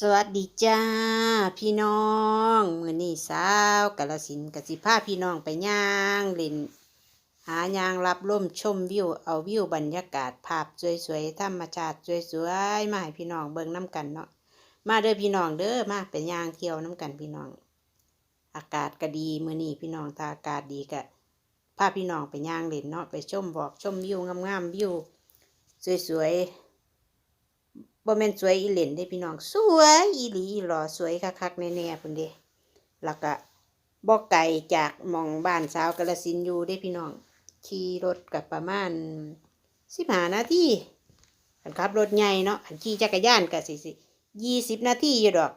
สวัสดีจ้า พี่น้องมือนี้สาวกาลสินกสิพาพี่น้องไปย่างเล่นหายางรับลมชมวิว เอาวิวบรรยากาศภาพสวยๆธรรมชาติสวยๆมาให้พี่น้องเบิ่งน้ำกันเนาะมาเด้อพี่น้องเด้อมาไปย่างเที่ยวน้ำกันพี่น้อง อากาศก็ดีมือนี้พี่น้องถ้าอากาศดีก็พาพี่น้องไปย่างเล่นเนาะไปชมบอกชมวิวงามๆวิวสวยๆ บ่แม่นสวยอีเหล่นเด้พี่น้องสวยอีหลีอีหล่อสวยคักๆแน่ๆพุ่นเด้แล้วก็บ่ไกลจากมองบ้านสาวกาฬสินอยู่เด้พี่น้องขี่รถกับประมาณ15นาทีคันขับรถใหญ่เนาะคันขี่จักรยานก็สิสิ20นาทีอยู่ดอก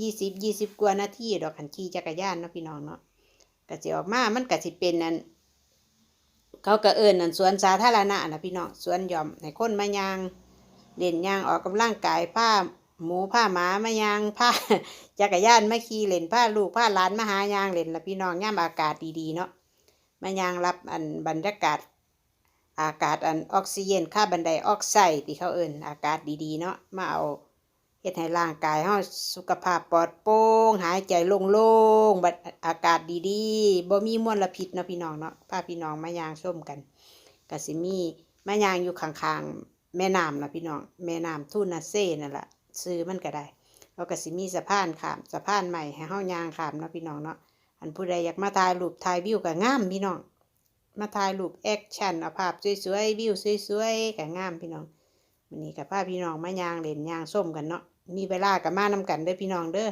20 20กว่านาทีอยู่ดอกคันขี่จักรยานเนาะพี่น้องเนาะก็สิออกมามันก็สิเป็นอันเขาก็เอิ้นอันสวนสาธารณะนะพี่น้องสวนหย่อมให้คนมายาง เล่นยางออกกำลังกายผ้าหมูผ้าหมามายางผ้าจักรยานมาขี่เล่นผ้าลูกผ้าหลานมาหายางเล่นละพี่น้องย่ามอากาศดีๆเนาะมายางรับอันบรรยากาศ อากาศอันออกซิเจนค่าบันไดออกไซด์ที่เขาเอิ่นอากาศดีๆเนาะมาเอาเฮ็ดให้ร่างกายเฮาสุขภาพปลอดโปร่งหายใจโล่งๆบัดอากาศดีๆบ่มีมลพิษเนาะพี่น้องเนาะพาพี่น้องมายางชมกันก็สิมีมายางอยู่ข้างๆ แม่น้ำนะพี่น้อง แม่น้ำทุ่นนาเซ่นั่นแหละซื้อมันก็ได้แล้วก็สิมีสะพานขามสะพานใหม่ให้เฮายางขามเนาะพี่น้องเนาะอันผู้ใดอยากมาถ่ายรูปถ่ายวิวก็งามพี่น้อง มาถ่ายรูปแอคชั่นเอาภาพสวยๆวิวสวยๆก็งามพี่น้องวันนี้กับพาพี่น้องมายางเล่นยางส้มกันเนาะมีเวลากับมานํกันเด้อพี่น้องเด้อ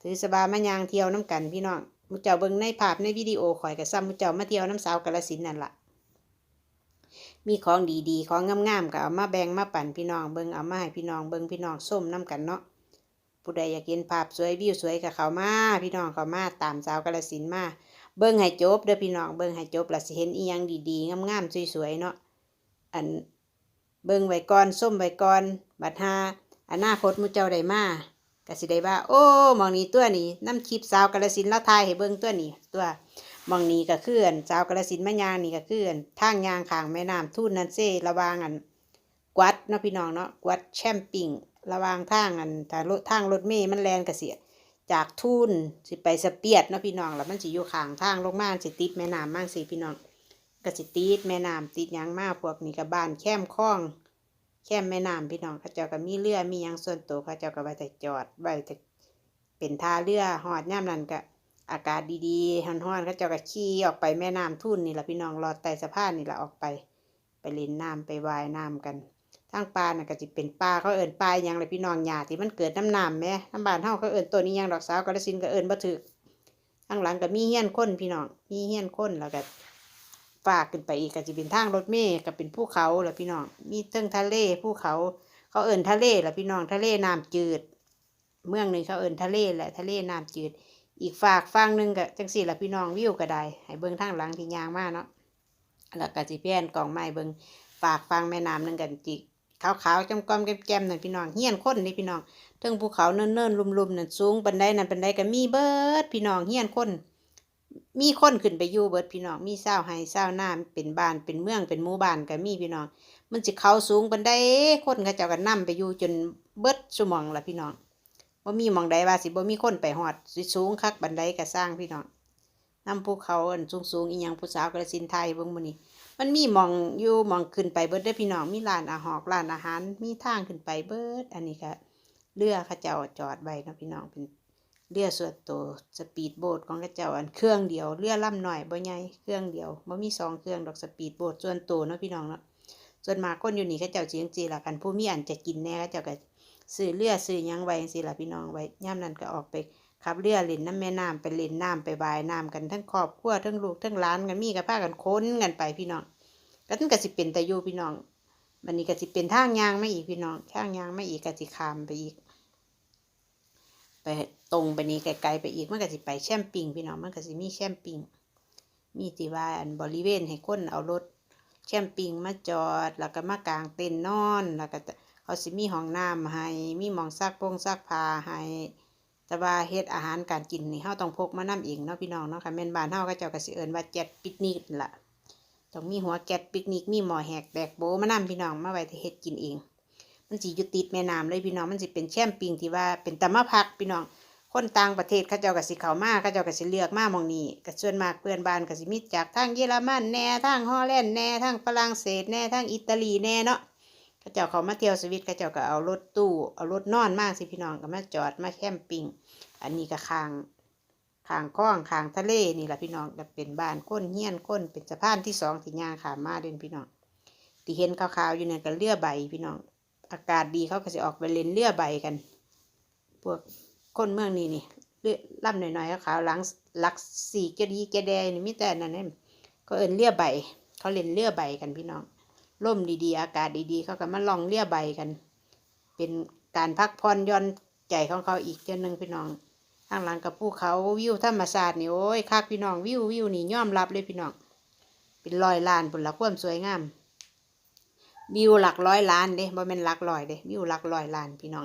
ถือสบายมายางเที่ยวน้กันพี่น้องมุเจ้าเบิ่งในภาพในวิดีโอข่อยกับซ้ำมุเจ้ามาเที่ยวน้ำสาวกาลสินธุ์นั่นล่ะ มีของดีๆ ของงามๆก็เอามาแบ่งมาปั่นพี่น้องเบิ่งเอามาให้พี่น้องเบิ่งพี่น้องส้มน้ำกันเนาะผู้ใดอยากเห็นภาพสวยวิวสวยก็เขามาพี่น้องเขามาตามสาวกาลสินมาเบิ่งให้จบเด้อพี่น้องเบิ่งให้จบล้วสิเห็นอีหยังดีๆงามๆสวยๆเนาะอันเบิ่งไว้ก่อนส้มไว้ก่อนบัดหาอนาคตมู่เจ้าได้มาก็สิได้ว่า โอ้มองนี้ตัวนี้น้ำคลิปสาวกาลสินละทายให้เบิ่งตัวนี้ตัว มองนี้ก็คืออันชาวกระสินแม่ยางนี่ก็คืออันทางยางขางแม่น้ำทุ่นนันเซ่ระวางอันกวัดเนาะพี่น้องเนาะกวัดแชมปิงระวางทางอันถ้ารถทางรถเมย์มันแลนกระเสียจากทุ่นสิไปสเปียดเนาะพี่น้องแล้วมันสิอยู่ขางทางลงมาสิติดแม่น้ำมั่งสิพี่น้องก็สิติดแม่น้ำติดยังมากพวกนี้ก็บ้านแคมคลอง แคมแม่น้ำพี่น้องเขาเจ้าก็มีเรือมียังส่วนตัวเขาเจ้าก็ไว้แต่จอดไว้แต่เป็นท่าเรือหอดย่ามนั้นก็ อากาศดีๆฮ้อนๆเขาเจ้าก็ขี่ออกไปแม่น้ำทุ่นนี่แหละพี่น้องรอดใต้สะพานนี่แหละออกไป ไปเล่นน้ำไปว่ายน้ำกันทางปลาน่ะก็จะเป็นปลาเขาเอิ้นปลาอหยังเลยพี่น้องหญ้าที่มันเกิดน้ำน้ำแหม่น้ำบานเฮาเขาเอิ้นตัวนี้ยังดอกสาวกระสินก็เอิ้นบ่ถึกทางหลังก็มีเฮี้ยนคนพี่น้องมีเฮี้ยนคนแล้วก็ฝากขึ้นไปอีกก็จะเป็นทางรถเมล์ก็เป็นภูเขาแหละพี่น้องมีเทิงทะเลภูเขาเขาเอิ้นทะเลแหละพี่น้องทะเลน้ำจืด เมืองหนึ่งเขาเอิ้นทะเลแหละทะเลน้ำจืด อีกฝากฟังหนึ่งก็จังสี่ละพี่น้องวิวก็ได้ให้เบิ่งทางหลังที่ยางมากเนาะแล้วก็สิแพนกล่องไม้เบิ่งฝากฟังแม่น้ำหนึ่งกันจิขาวๆจำก้อมแก้มๆนั่นพี่น้องเฮียนคนนี่พี่น้องเทิงภูเขาเนินๆลุ่มๆนั่นสูงบันไดนั่นบันไดก็มีเบิดพี่น้องเฮียนคนมีคนขึ้นไปอยู่เบิดพี่น้องมีเศร้าไห้เศร้าหน้ำเป็นบ้านเป็นเมืองเป็นหมู่บ้านก็มีพี่น้องมันสิเขาสูงบันไดคนเขาเจ้าก็นํไปอยู่จนเบิดสมองละพี่น้อง บ่มีมองใดว่าสิบ่มีคนไปฮอดสิสูงคักบันไดก็สร้างพี่น้องนำภูเขาอันสูงๆอีหยังผู้สาวกระสินไทยเบิ่งมื้อนี้มันมีมองอยู่มองขึ้นไปเบิดเด้พี่น้องมีร้านอาหารร้านอาหารมีทางขึ้นไปเบิด อันนี้ก็เรือเขาเจ้าจอดไว้นะพี่น้องเป็นเรือส่วนตัวสปีดโบ๊ทของเขาเจ้าอันเครื่องเดียวเรือลำหน่อยบ่ใหญ่เครื่องเดียวบ่มีสองเครื่องดอกสปีดโบ๊ทส่วนตัวเนาะพี่น้องเนาะส่วนมากคนอยู่นี่เขาเจ้าสิจังซี่ล่ะกันผู้มีอันจะกินแน่เขาเจ้าก็ ซื้อเรือซื้อยังไว้จังซี่ล่ะพี่น้องไว้ย่ามนั้นก็ออกไปขับเรือเล่นน้ำแม่น้ำไปเล่นน้ำไปว่ายน้ำกันทั้งครอบครัวทั้งลูกทั้งหลานกันมีกับพากันค้นกันไปพี่น้องก็ตั้งก็สิเป็นตะยูพี่น้องวันนี้ก็สิเป็นทางยางไม่อีกพี่น้องทางยางไม่อีกก็สิขามไปอีกไปตรงไปนี้ไกลๆไปอีกมันก็สิไปแช่มปิงพี่น้องมันก็สิมีแช่มปิงมีที่ว่าอันบริเวณให้คนเอารถแช่มปิงมาจอด แล้วก็มากลางเต็นนอน แล้วก็ เขาสิมีห้องน้ำให้มีหมองซักโปงซักผ้าให้แต่ว่าเฮ็ดอาหารการกินนี่เฮาต้องพกมานำเองเนาะพี่น้องเนาะค่ะแม่นบ้านเฮาก็เจ้าก็สิเอิ้นว่าแจ็ดปิกนิกล่ะต้องมีหัวแก๊สปิกนิกมีหม้อแหกแบกโบมานำพี่น้องมาไว้เฮ็ดกินเอง มันสิอยู่ติดแม่น้ำเลยพี่น้องมันสิเป็นแคมปิงที่ว่าเป็นตะมาพักพี่น้องคนต่างประเทศเขาเจ้าก็สิเข้ามาเขาเจ้าก็สิเลือกมามองนี้ก็ส่วนมากเพื่อนบ้านก็สิมีจากทางเยอรมันแน่ทางฮอลแลนด์แน่ทางฝรั่งเศสแน่ทางอิตาลีแน่เนาะ ขาเจ้าเขามาเที่ยวสวิตเขาเจ้าก็เอารถตู้เอารถนอนมากสิพี่น้องก็มาจอดมาแคมปิ้งอันนี้ก็คางคางคลองคางทะเลนี่แหละพี่น้องก็เป็นบ้านก้นเฮียนก้นเป็นสะพานที่สองที่ย่างขามาเด่นพี่น้องที่เห็นขาวๆอยู่เนี่ยก็เรือใบพี่น้อง อากาศดีเขาก็จะออกไปเล่นเรือใบกัน พวกคนเมืองนี้นี่เรือล่ำหน่อยๆขาวหลังหลักสี่เจดีย์เจแดนี่มีแต่นั่นเองเขาเอินเรือใบ เขาเล่นเรือใบกันพี่น้อง ร่มดีๆ อากาศดีๆ เขาก็มาลองเรือใบกัน เป็นการพักผ่อนย่อนใจของเขาอีกเจ้าหนึ่งพี่น้องข้างหลังกับภูเขาวิวธรรมศาสตร์นี่โอ้ยคักพี่น้องวิววิวนี่ย่อมรับเลยพี่น้องเป็นลอยล้านผลละความสวยงามวิวหลักร้อยล้านเด้บ่แม่นหลักร้อยเด้วิวหลักร้อยล้านพี่น้อง